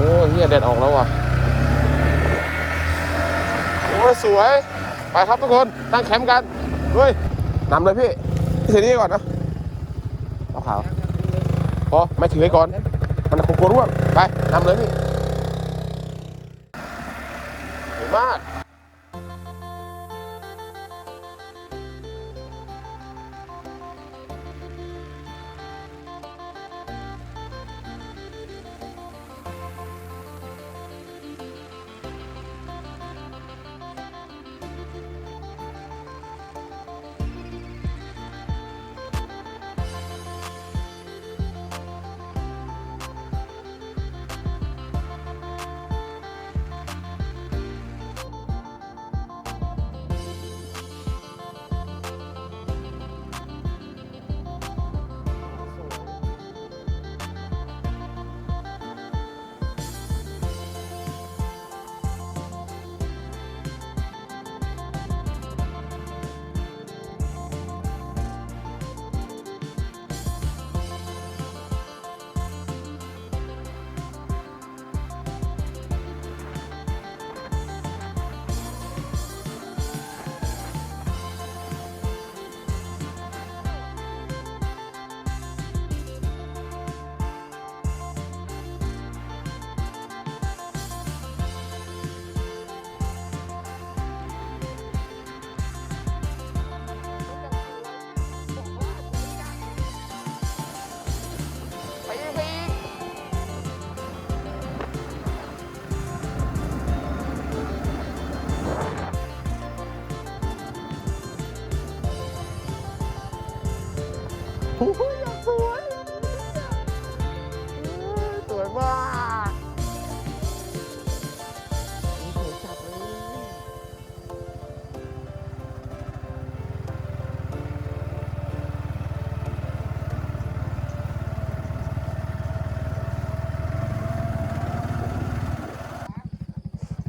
อ้เฮียแดดออกแล้วว่ะ โอ้ยสวย ไปครับทุกคน ตั้งแคมป์กันด้วยนำเลยพี่พี่นี่ก่อนนะเอาขาวพอไม่ถือไว้ก่อน มันคงกลัวร่วง ไปนำเลยพี่สวยมาก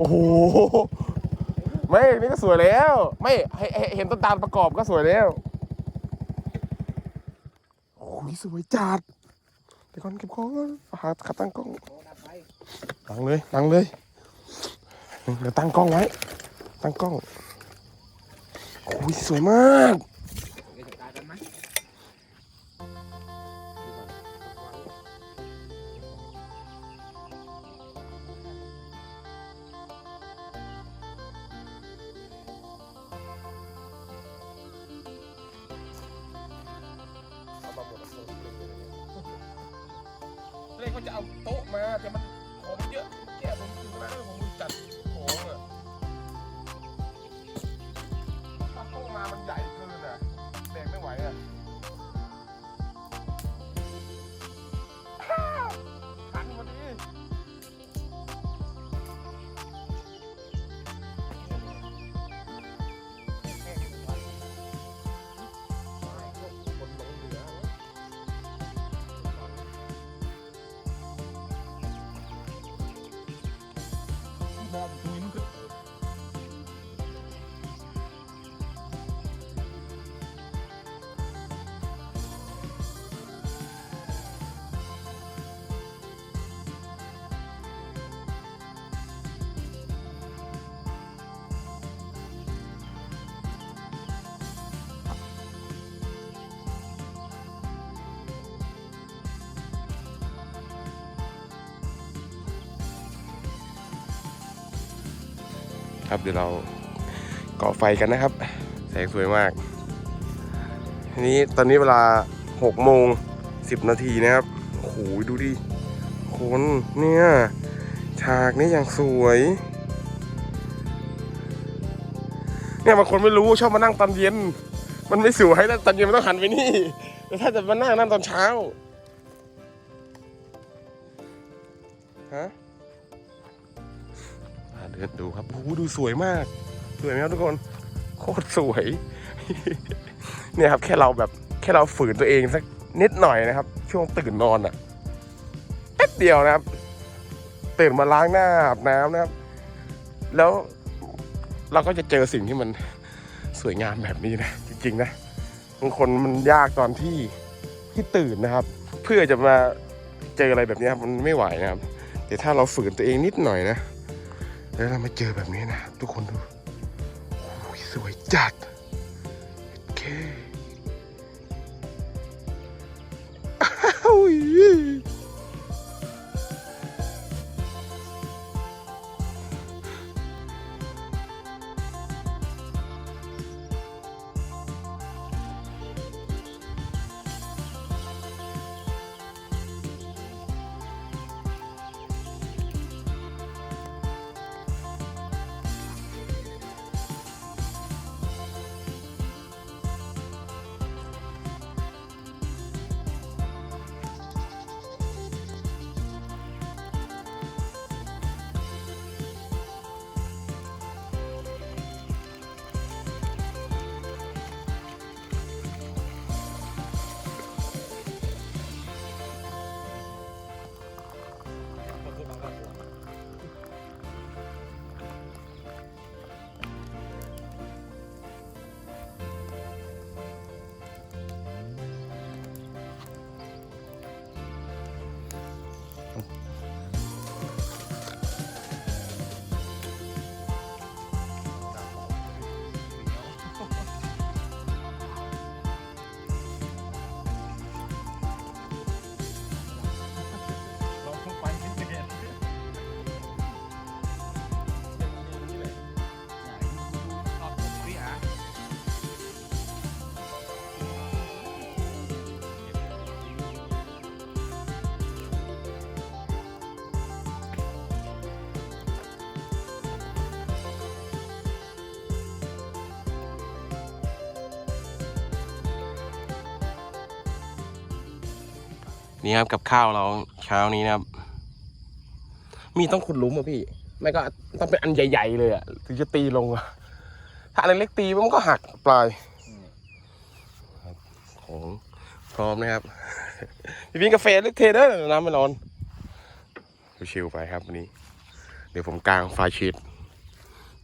โอ้โห ไม่นี่ก็สวยแล้ว ไม่ให้ให้เห็นต้นตาลประกอบก็สวยแล้ว โอ้ยสวยจัดเดี๋ยวก่อนเก็บของก่อนหาขาตั้งกล้องตั้งเลยตั้งเลย เดี๋ยวตั้งกล้องไว้ ตั้งกล้องโอ้ยสวยมาก เล่นเขาจะเอาโต๊ะมาแต่มัน ครับเดี๋ยวเราก่อไฟกันนะครับ แสงสวยมากทีนี้ตอนนี้เวลา6โมง10 นาทีนะครับโอ้โหดูดิคนเนี่ยฉากนี้อย่างสวย เนี่ยบางคนไม่รู้ชอบมานั่งตอนเย็น มันไม่สวยแล้วตอนเย็นมันต้องหันไปนี่แต่ถ้าจะมานั่งนั่งตอนเช้า อ่าเดินดูครับโอ้ดูสวยมาก สวยไหมครับทุกคน โคตรสวย เนี่ยครับ แค่เราแบบแค่เราฝืนตัวเองสักนิดหน่อยนะครับ ช่วงตื่นนอนอะ่ะแป๊บเดียวนะครับ ตื่นมาล้างหน้าอาบน้ำนะครับ แล้วเราก็จะเจอสิ่งที่มันสวยงามแบบนี้นะ จริง ๆ นะบางคนมันยากตอนที่ที่ตื่นนะครับ เพื่อจะมาเจออะไรแบบนี้ครับมันไม่ไหวนะครับแต่ถ้าเราฝืนตัวเองนิดหน่อยนะ แล้วเรามาเจอแบบนี้นะ ทุกคนดูโอ้ยสวยจัด โอเค นี่ครับกับข้าวเราเช้านี้นะครับ มีต้องขุดหลุมอะพี่ ไม่ก็ต้องเป็นอันใหญ่ ๆ เลยอะถึงจะตีลงอะถ้าอันเล็กตีมันก็หักปลายของพร้อมนะครับพี่พิงกาแฟเล็กเทเดอร์น้ำไม่ร้อนชิวๆไปครับวันนี้ เดี๋ยวผมกางไฟชีต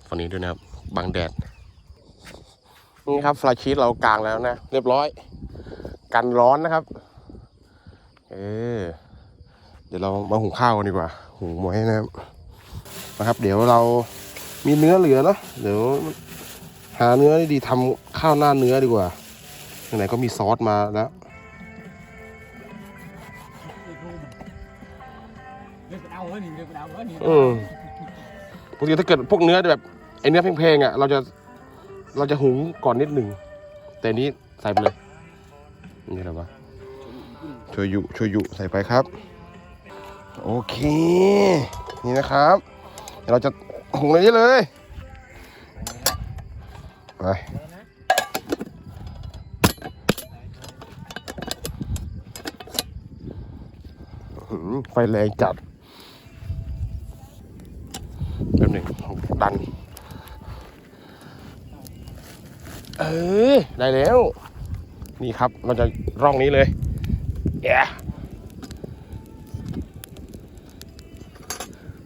ฝั่งนี้ด้วยนะครับบังแดดนี่ครับไฟชีตเรากางแล้วนะ เรียบร้อย กันร้อนนะครับ เออ เดี๋ยวเรามาหุงข้าวกันดีกว่า หุงไว้นะครับนะครับ เดี๋ยวเรามีเนื้อเหลือเนาะเดี๋ยวหาเนื้อดีๆทำข้าวหน้าเนื้อดีกว่าไหนก็มีซอสมาแล้วอืมปกติถ้าเกิดพวกเนื้อแบบไอเนื้อเพงๆอะ เราจะเราจะหุงก่อนนิดหนึ่งแต่นนี้ใส่ไปเลยนี่อะไรวะ โชยุโชยุใส่ไปครับ โอเค นี่นะครับ เดี๋ยวเราจะหุงในนี้เลยไปไฟแรงจัดแป๊บหนึ่งดัน เออ ได้แล้ว นี่ครับ เราจะร่องนี้เลย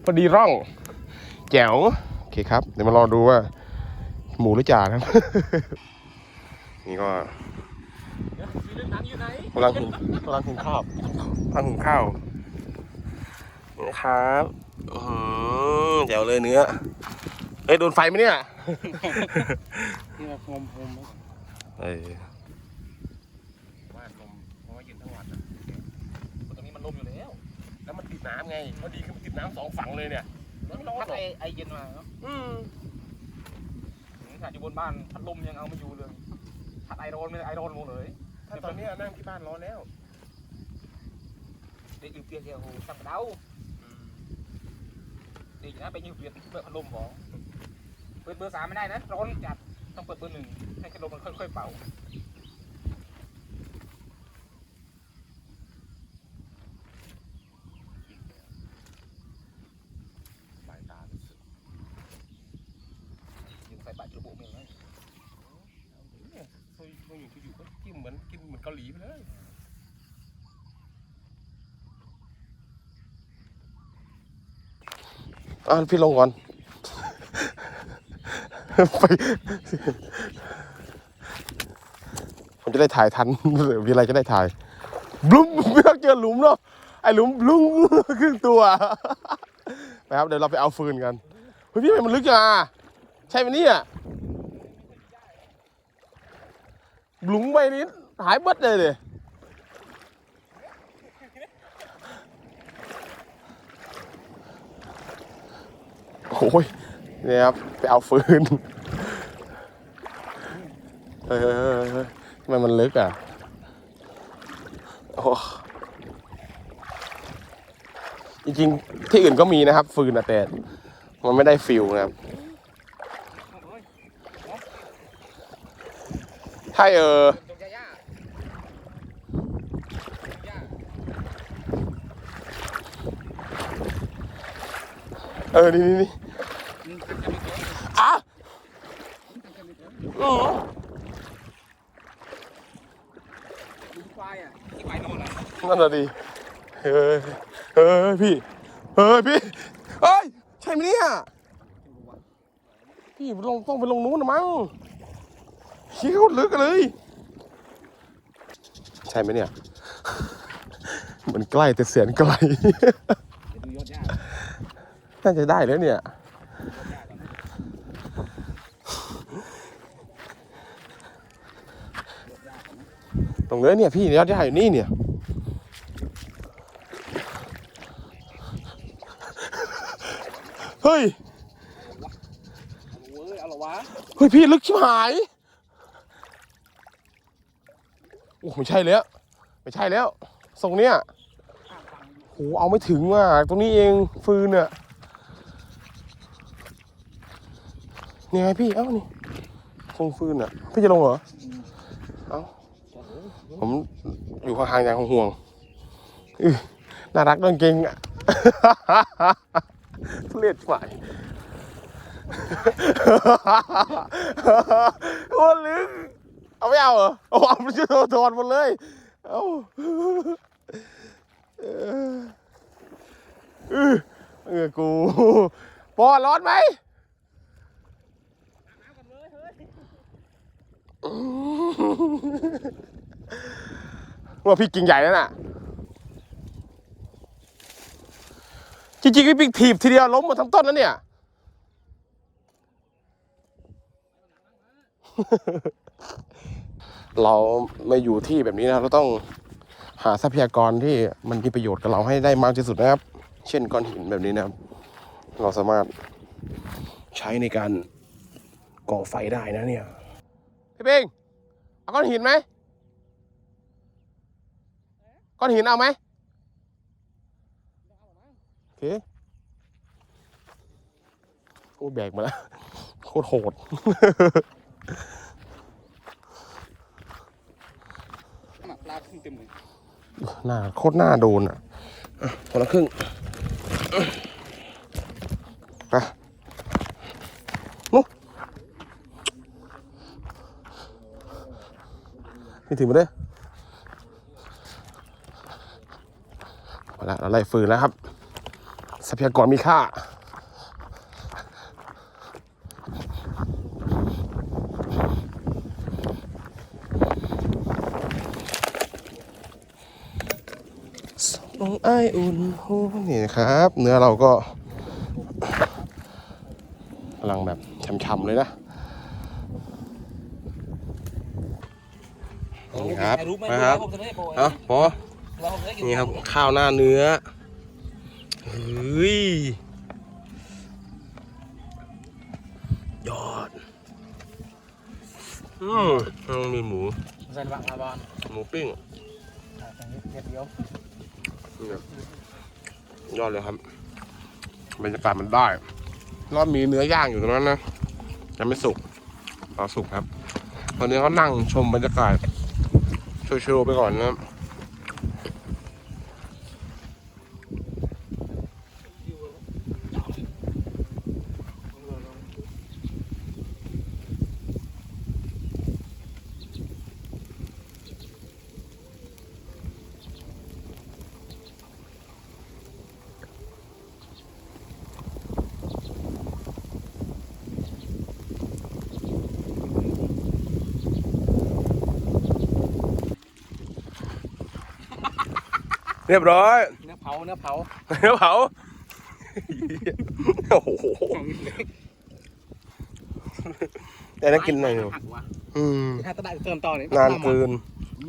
พอดีร่อง แจ๋ว โอเคครับ เดี๋ยวมารอดูว่า หมูหรือจ่าครับ นี่ก็เดี๋ยวมีเรื่องนั้นอยู่ไหนกำลังหุงกำลังหุงข้าวกำลังหุงข้าวนี่นะครับอื้อหือแจ๋วเลยเนื้อเอ้ยโดนไฟไหมเนี่ยที่แบบงมงมเออ ว่าลมเพราะว่าเย็นทั้งวันนะตรงนี้มันลมอยู่แล้ว แล้วมั นติดน้ำไงพอดีคือมันติดน้ำสองฝั่งเลยเนี่ยแล้วมันพัดไอไอเย็นมาเนาะอืมขนาดอยู่บนบ้านพัดลมยังเอาไม่อยู่เลยพัดไอโรนไม่ไอโรนหมดเลยถ้าตอนเนี้ยนั่งที่บ้านร้อนแล้วเด็กอยู่เปียกเดียวโอ้สั่งกระเดาดีนะไปยิงเปียกเปิดพัดลมของเปิดเบอร์สามไม่ได้นะร้อนจัดต้องเปิดเบอร์หนึ่งให้พัดลมมันค่อยๆเป่า สายตา ยิงใส่บาตรระบุเมงนะ เนี่ยซอยซอยอยู่อยู่ก็กินเหมือนกินเหมือนเกาหลีไปเลย อะพี่ลงก่อน ไป ผมจะได้ถ่ายทันมีอะไรจะได้ถ่ายบลุ้มไม่ต้องเจอหลุมเนาะไอหลุมบลุ้มครึ่งตัวไปครับเดี๋ยวเราไปเอาฟืนกันเฮ้ยพี่ทำไมมันลึกจังอะใช่ไหมเนี่ยหลุงไปนิดหายเบิดเลยเลย โอ้ยเนี่ยครับไปเอาฟืนเฮ้ยทำไมมันลึกอะโอ้จริงๆ ที่อื่นก็มีนะครับ ฟืนอะแต่มันไม่ได้ฟิลนะครับใช่เออเออ นี่นี่นี่ อืมทางจะไม่เกี่ยว อะ ทางจะไม่เกี่ยว อ๋อ ดูควายอะที่ควายนอ นอะนั่นน่ะดิเฮ้ยเฮ้ยพี่ เฮ้ยพี่ เฮ้ย ใช่ไหมเนี่ย พี่ลงต้องไปลงนู้นนะมั้งเฮี้ยวลึกเลย ใช่ไหมเนี่ย มันใกล้แต่เสียนไกล น่าจะได้แล้วเนี่ยยอดหญ้าก่อนตรงเนี้ยเนี่ยพี่ยอดยาอยู่นี่เนี่ย เฮ้ยเว้ยเอาละวะเฮ้ยพี่ลึกชิบหายโอ้ไม่ใช่แล้วไม่ใช่แล้วทรงเนี้ยข้ามฝั่งโหเอาไม่ถึงว่ะตรงนี้เองฟืนเนี่ยนี่ไงพี่เอ้านี่ทรงฟืนอะพี่จะลงเหรอเอ้าผมอยู่ห่างๆอย่างห่วงๆอื้อน่ารักโดนเก่งอะ ทุเรียนฝ่ายโอ้ลึกเอาไม่เอาเหรอเอาเอาไปช่วยโดนหมดเลยเอาเออเออกูปอร้อนไหมว่าพี่กิ่งใหญ่นั่นน่ะ จริงๆพี่ปิ๊กถีบทีเดียวล้มหมดทั้งต้นแล้วเนี่ย เราไม่อยู่ที่แบบนี้นะ เราต้องหาทรัพยากรที่มันมีประโยชน์กับเราให้ได้มากที่สุดนะครับ เช่นก้อนหินแบบนี้นะครับ เราสามารถใช้ในการก่อไฟได้นะเนี่ย พี่ปิงเอาก้อนหินไหมก้อนหินเอาไหม เคโอ้แบกมาแล้ว โคตรโหดน่ะปลาขึ้นเต็มเลยหน้าโคตรหน้าโดนอะอะคนละครึ่งไปนู้นี่ถึงมาเลยมาแล้วเราไล่ฟืนแล้วครับ ทรัพยากรมีค่า น้องไออุ่นโอ้นี่นะครับ เนื้อเราก็กำลังแบบช่ำๆเลยนะนี่ครับนะครับผมจะได้บอกเอาพอนี่ครับข้าวหน้าเนื้อ เฮ้ย ยอด อืมต้องมีหมูใส่บังอาบานหมูปิ้งอ่าตรงนี้เด็ดเดียวนี่ครับยอดเลยครับ บรรยากาศมันได้ รอบมีเนื้อย่างอยู่ตรงนั้นนะยังไม่สุกรอสุกครับ ตอนนี้ก็นั่งชมบรรยากาศชิวๆไปก่อนนะครับ เรียบร้อย เนื้อเผาเนื้อเผาเนื้อเผา โอ้โห แต่น่ากินหน่อยหนึ่งหักวะอืมถ้าตะได้เติมต่อเนี่ยนานเกิน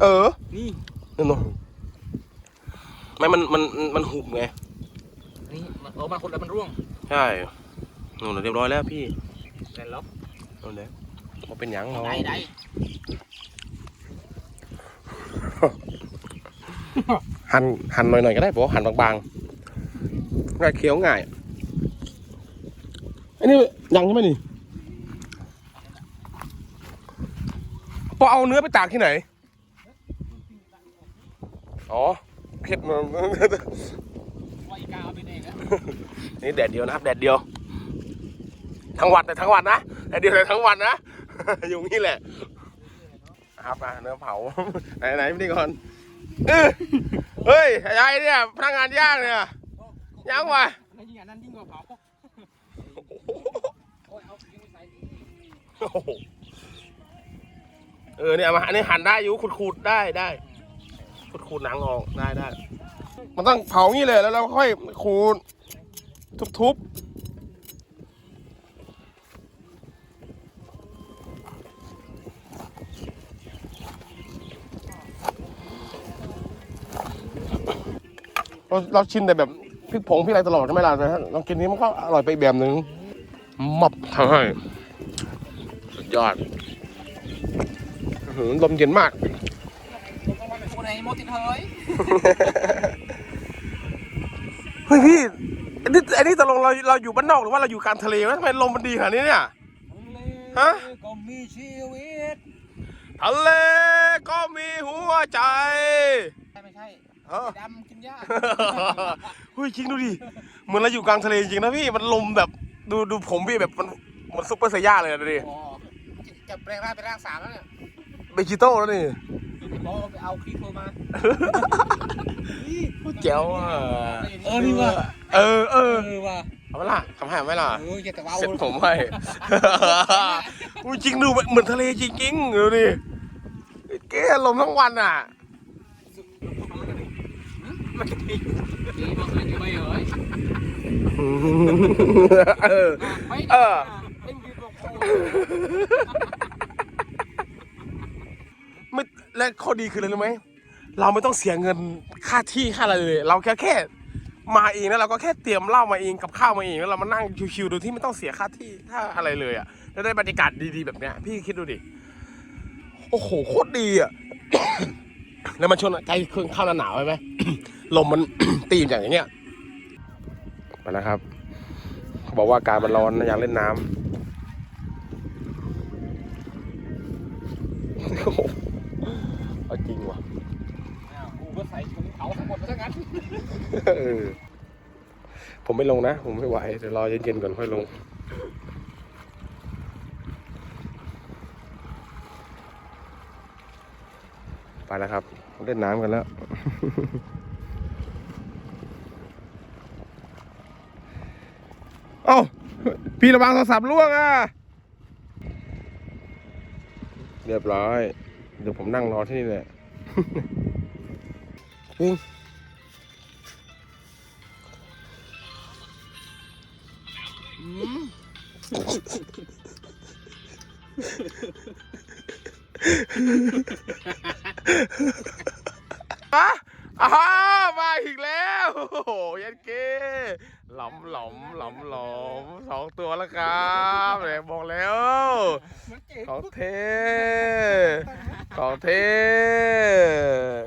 เออ นี่นั่นเนอะไม่มัน มัน มันหุบไง นี่มันโอ้มาคนแล้วมันร่วง ใช่นู่นนะเรียบร้อยแล้วพี่แต่ล็อกนู่นเลยมาเป็นหยังเนาะได้ได้ หั่นหั่นหน่อยๆก็ได้บอกว่าหั่นบางๆง่ายเคี้ยวง่าย อันนี้ยังใช่ไหมนี่พอเอาเนื้อไปตากที่ไหน อ๋อเผ็ดมันว่าอีกาเอาไปเองอะนี่แดดเดียวนะครับแดดเดียว ทั้งวันแต่ทั้งวันนะแดดเดียวแต่ทั้งวันนะ อยู่นี่แหละครับอะเนื้อเผา ไหนไหนพี่ก่อนเอ้ย เฮ้ยยายเนี่ยพนักงานย่างเนี่ยย่างวะยิ่งอันนั้นยิ่งกว่าเผาโอ้ยเออเนี่ยมาอันนี้หั่นได้อยู่ขูดๆได้ได้ขูดๆหนังออกได้ได้มันต้องเผางี้เลยแล้วเราค่อยขูดทุบๆ เราเราชินแต่แบบพริกผงพริกอะไรตลอดใช่ไหมล่ะแต่ถ้าลองกินนี้มันก็อร่อยไปอีกแบบหนึ่งมับทำให้สุดยอดอื้อหือลมเย็นมากคนไหนโมติดเฮ้ยเฮ้ยพี่อันนี้อันนี้ตกลงเราเราอยู่บ้านนอกหรือว่าเราอยู่กลางทะเลวะทำไมลมมันดีขนาดนี้เนี่ย ฮะ ก็มีชีวิต ทะเลก็มีหัวใจใช่ไม่ใช่ เออ ดำกินหญ้าเฮ้ยจริงดูดิเหมือนเราอยู่กลางทะเลจริงนะพี่มันลมแบบดูดูผมพี่แบบมันเหมือนซุปเปอร์ไซย่าเลยนะดูดิอ๋อจะแปลงร่างเป็นร่างสามแล้วเนี่ยเบจิโต้แล้วนี่บอกว่าไปเอาคลิปโทรมาเจ๋วอะเออนี่ว่ะเออเออเออว่ะเอาไหมล่ะทำให้เอาไหมล่ะเอออย่าแต่ว่าเซ็ตผมให้ อุ้ยจริงดูเหมือนทะเลจริงๆดูดิเก้ลมทั้งวันอะไม่ดีดีบอก เออ เออ ไม่และข้อดีคืออะไรรู้ไหม เราไม่ต้องเสียเงินค่าที่ค่าอะไรเลย เราแค่แค่ มาเองแล้วเราก็แค่เตรียมเหล้ามาเองกับข้าวมาเองแล้วเรามานั่งชิวๆโดยที่ไม่ต้องเสียค่าที่ค่าอะไรเลยอะแล้วได้บรรยากาศดีๆแบบเนี้ย พี่คิดดูดิ โอ้โหโคตรดีอะ แล้วมันชนใกล้เครื่องเข้าหน้าหนาวใช่ไหม ลมมัน ตีมอย่างเงี้ยไปแล้วครับเขาบอกว่าอากาศมันร้อนนะอยากเล่นน้ำโอ้โหเอาจริงว่ะกูก็ใส่ถุงเผาทั้งหมดมาซะงั้นเออผมไม่ลงนะ ผมไม่ไหวเดี๋ยวรอเย็นๆก่อนค่อยลงไปแล้วครับ เล่นน้ำกันแล้ว เอ้า พี่ระวังโทรศัพท์ล่วงอะ เรียบร้อย เดี๋ยวผมนั่งรอที่นี่แหละจริงอะอ้าวมาอีกแล้ว โอ้โหยันเก้ หลอมหลอมหลอมหลอมสองตัวแล้วครับแหมบอกแล้วของเทของเท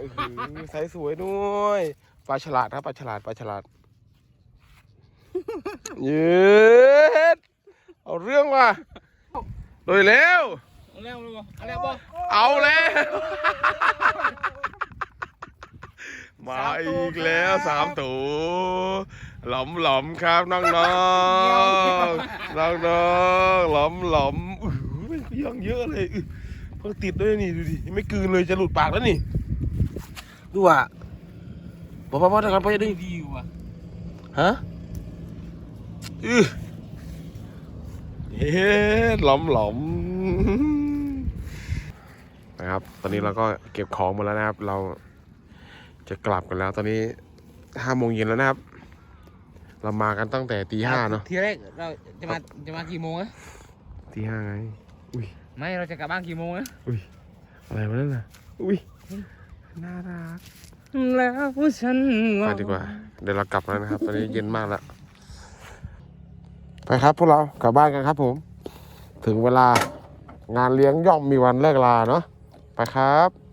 อื้อหือใสสวยด้วยปลาฉลาดครับปลาฉลาดปลาฉลาดเยืดเอาเรื่องว่ะโดยแล้วเอาแล้วลูกเอาแล้วบอกเอาแล้วมาอีกแล้วสามตัว หลอมหลอมครับน้องน้องน้องน้องหลอมหลอมๆอื้อหือยังเยอะเลยอื้อเพิ่งติดด้วยนี่ดูดิไม่กืนเลยจะหลุดปากแล้วนี่ดูอะบอกพ่อพ่อทำกันพ่อจะได้ดีว่ะฮะอือเฮ้หลอมหลอมนะครับ ตอนนี้เราก็เก็บของหมดแล้วนะครับ เราจะกลับกันแล้ว ตอนนี้ห้าโมงเย็นแล้วนะครับ เรามากันตั้งแต่ตีห้าเนาะทีแรกเราจะมาจะมากี่โมงนะตีห้าไง อุ้ย ไม่เราจะกลับบ้านกี่โมงนะอะไรวะนั่นน่ะ อุ้ย น่ารัก แล้วฉันไปดีกว่า เดี๋ยวเรากลับแล้วนะครับ ตอนนี้เย็นมากแล้ว ไปครับพวกเรากลับบ้านกันครับผม ถึงเวลางานเลี้ยงย่อมมีวันเลิกลาเนาะ ไปครับ